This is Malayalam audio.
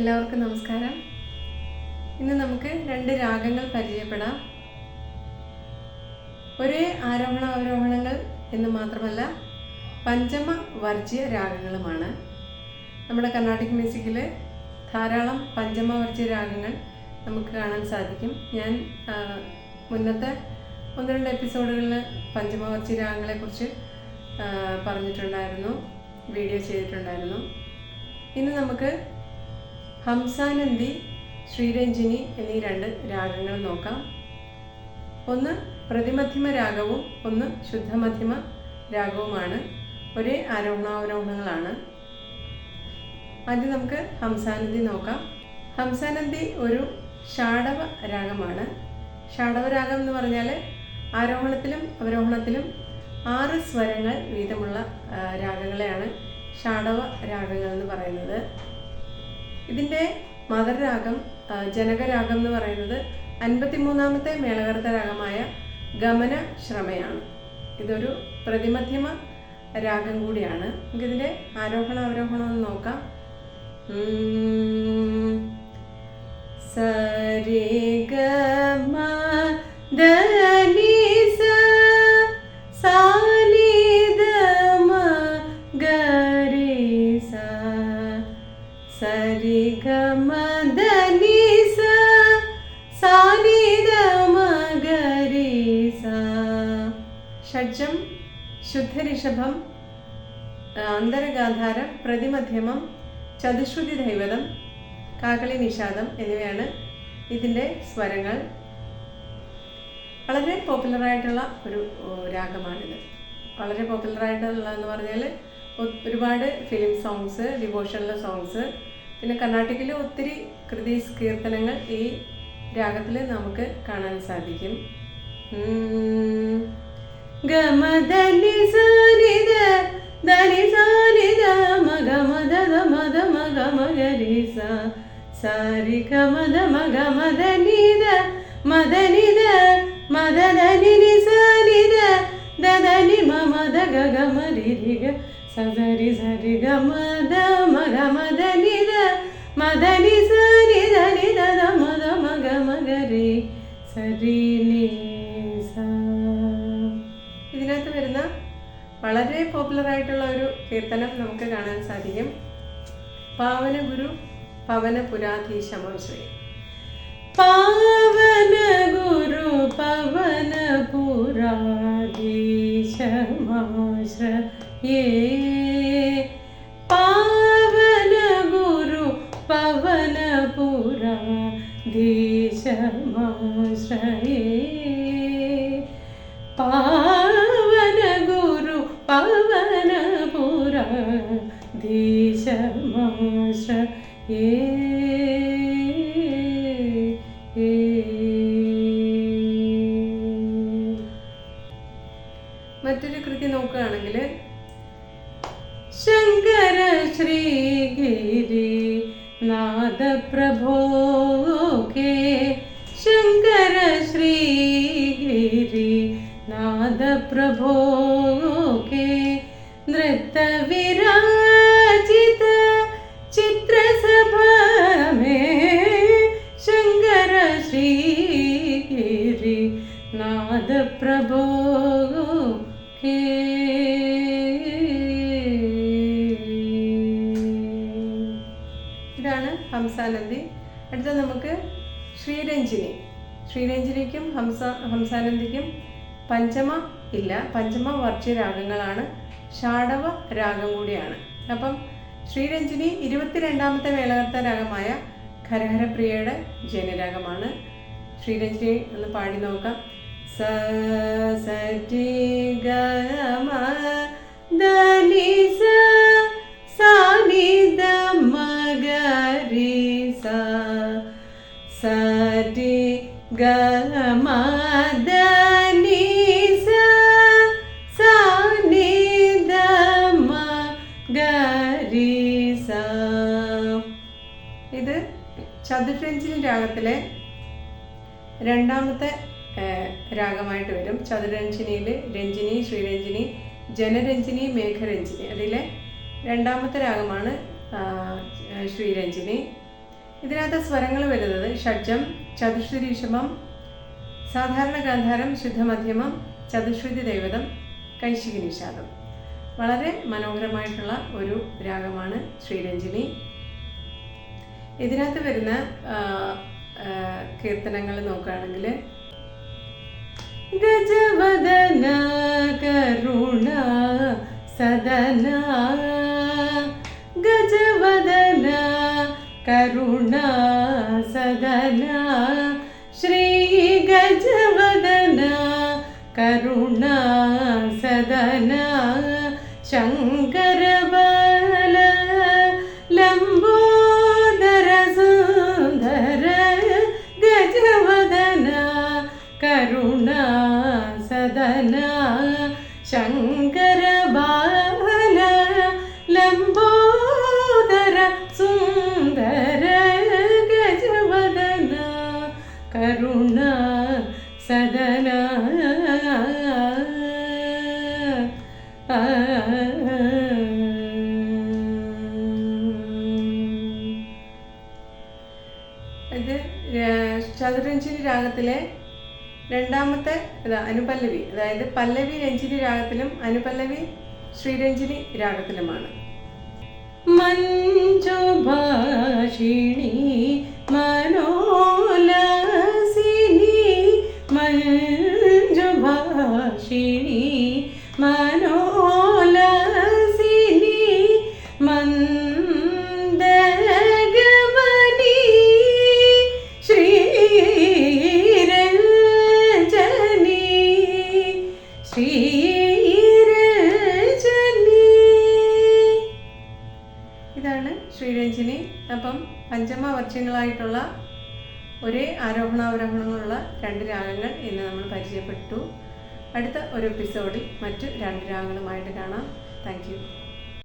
എല്ലാവർക്കും നമസ്കാരം. ഇന്ന് നമുക്ക് രണ്ട് രാഗങ്ങൾ പരിചയപ്പെടാം. ഒരേ ആരോഹണ അവരോഹണങ്ങൾ എന്ന് മാത്രമല്ല പഞ്ചമ വർജ്യ രാഗങ്ങളുമാണ്. നമ്മുടെ കർണാട്ടിക് മ്യൂസിക്കിൽ ധാരാളം പഞ്ചമ വർജ്യ രാഗങ്ങൾ നമുക്ക് കാണാൻ സാധിക്കും. ഞാൻ മുന്നത്തെ ഒന്ന് രണ്ട് എപ്പിസോഡുകളിൽ പഞ്ചമ വർജ്യ രാഗങ്ങളെക്കുറിച്ച് കുറിച്ച് പറഞ്ഞിട്ടുണ്ടായിരുന്നു വീഡിയോ ചെയ്തിട്ടുണ്ടായിരുന്നു. ഇന്ന് നമുക്ക് ഹംസാനന്ദി ശ്രീരഞ്ജിനി എന്നീ രണ്ട് രാഗങ്ങൾ നോക്കാം. ഒന്ന് പ്രതിമധ്യമ രാഗവും ഒന്ന് ശുദ്ധമധ്യമ രാഗവുമാണ്. ഒരേ ആരോഹണാവരോഹണങ്ങളാണ്. ആദ്യം നമുക്ക് ഹംസാനന്ദി നോക്കാം. ഹംസാനന്ദി ഒരു ഷാഡവ രാഗമാണ്. ഷാഡവ രാഗം എന്ന് പറഞ്ഞാൽ ആരോഹണത്തിലും അവരോഹണത്തിലും ആറ് സ്വരങ്ങൾ വീതമുള്ള രാഗങ്ങളെയാണ് ഷാഡവ രാഗങ്ങൾ എന്ന് പറയുന്നത്. ഇതിന്റെ മദർ രാഗം ജനകരാഗം എന്ന് പറയുന്നത് അൻപത്തിമൂന്നാമത്തെ മേളകർത്ത രാഗമായ ഗമന ശ്രമയാണ്. ഇതൊരു പ്രതിമധ്യമ രാഗം കൂടിയാണ്. നമുക്കിതിന്റെ ആരോഹണ അവരോഹണം ഒന്ന് നോക്കാം. സരേ ഗ ഷഡ്ജം ശുദ്ധരിഷഭം അന്തരഗാന്ധാരം പ്രതിമധ്യമം ചതുശ്രുതി ദൈവതം കാകളി നിഷാദം എന്നിവയാണ് ഇതിന്റെ സ്വരങ്ങൾ. വളരെ പോപ്പുലറായിട്ടുള്ള ഒരു രാഗമാണിത്. വളരെ പോപ്പുലറായിട്ടുള്ള എന്ന് പറഞ്ഞാൽ ഒരുപാട് ഫിലിം സോങ്സ് ഡിവോഷണൽ സോങ്സ് പിന്നെ കർണാടകയിലെ ഒത്തിരി കൃതീസ് കീർത്തനങ്ങൾ ഈ രാഗത്തിൽ നമുക്ക് കാണാൻ സാധിക്കും. గమదని సానిద దని సానిద మగ మద మద మగ మగరి సా. సారి గమద మగ మదనిద మదనిద మదదని సానిద దదని మమద గగ మరిరిగ సదరి సరి గమద మగ మదనిద మదని సాని దని దద మద మగ మగరి సరి నీ വളരെ പോപ്പുലർ ആയിട്ടുള്ള ഒരു കീർത്തനം നമുക്ക് കാണാൻ സാധിക്കും. പാവന ഗുരു പവന പുരാധീശമാശ്രയ പാവന ഗുരു പവന പുരാധീശമാശ്രയേ പാവന ഗുരു പവന പുരാധീശമാശ്രയേ ധീശമാശ്രയേ മറ്റൊരു കൃതി നോക്കുകയാണെങ്കിൽ ശങ്കര ശ്രീഗിരി നാദപ്രഭോ കേ. ശങ്കര ശ്രീഗിരി നാദപ്രഭോ നാദപ്രഭോ കേ. ഇതാണ് ഹംസാനന്ദി. അടുത്ത നമുക്ക് ശ്രീരഞ്ജിനി. ശ്രീരഞ്ജിനിക്കും ഹംസ ഹംസാനന്ദിക്കും പഞ്ചമ ഇല്ല. പഞ്ചമ വർജ്യ രാഗങ്ങളാണ്. ഷാഡവ രാഗം കൂടിയാണ്. അപ്പം ശ്രീരഞ്ജിനി ഇരുപത്തിരണ്ടാമത്തെ വേലകർത്ത രാഗമായ ഖരഹരപ്രിയയുടെ ജനരാഗമാണ്. ശ്രീരഞ്ജിനി ഒന്ന് പാടി നോക്കാം. സ ഗമ ധനി സ സാനി ധ മ ഗ രി സ ഇത് ചതുരഞ്ജിനി രാഗത്തിലെ രണ്ടാമത്തെ രാഗമായിട്ട് വരും. ചതുരഞ്ജിനിയിൽ രഞ്ജിനി ശ്രീരഞ്ജിനി ജനരഞ്ജിനി മേഘരഞ്ജിനി. അതിലെ രണ്ടാമത്തെ രാഗമാണ് ശ്രീരഞ്ജിനി. ഇതിനകത്ത് സ്വരങ്ങൾ വരുന്നത് ഷഡ്ജം ചതുശ്രുതിഷമം സാധാരണ ഗാന്ധാരം ശുദ്ധമധ്യമം ചതുശ്രുതി ദൈവതം കൈശികി നിഷാദം. വളരെ മനോഹരമായിട്ടുള്ള ഒരു രാഗമാണ് ശ്രീരഞ്ജിനി. ഇതിനകത്ത് വരുന്ന കീർത്തനങ്ങൾ നോക്കുകയാണെങ്കിൽ ഗജവദന കരുണ സദന. ഗജവദന കരുണ സദന. ശ്രീ ഗജവദന കരുണ സദന. ശങ്കര സദന ശങ്കര ബാല ലംബോദര സുന്ദര ഗജവദന കരുണ സദന. ഇത് രാഗത്തിലെ രണ്ടാമത്തെ ഇതാ അനുപല്ലവി. അതായത് പല്ലവി രഞ്ജിനി രാഗത്തിലും അനുപല്ലവി ശ്രീരഞ്ജിനി രാഗത്തിലുമാണ്. മഞ്ജുഭാഷിണി ശ്രീരഞ്ജിനി അപ്പം പഞ്ചമ വർഷങ്ങളായിട്ടുള്ള ഒരേ ആരോഹണാവരോഹണങ്ങളുള്ള രണ്ട് രാഗങ്ങൾ ഇന്ന് നമ്മൾ പരിചയപ്പെട്ടു. അടുത്ത ഒരു എപ്പിസോഡിൽ മറ്റു രണ്ട് രാഗങ്ങളുമായിട്ട് കാണാം. താങ്ക്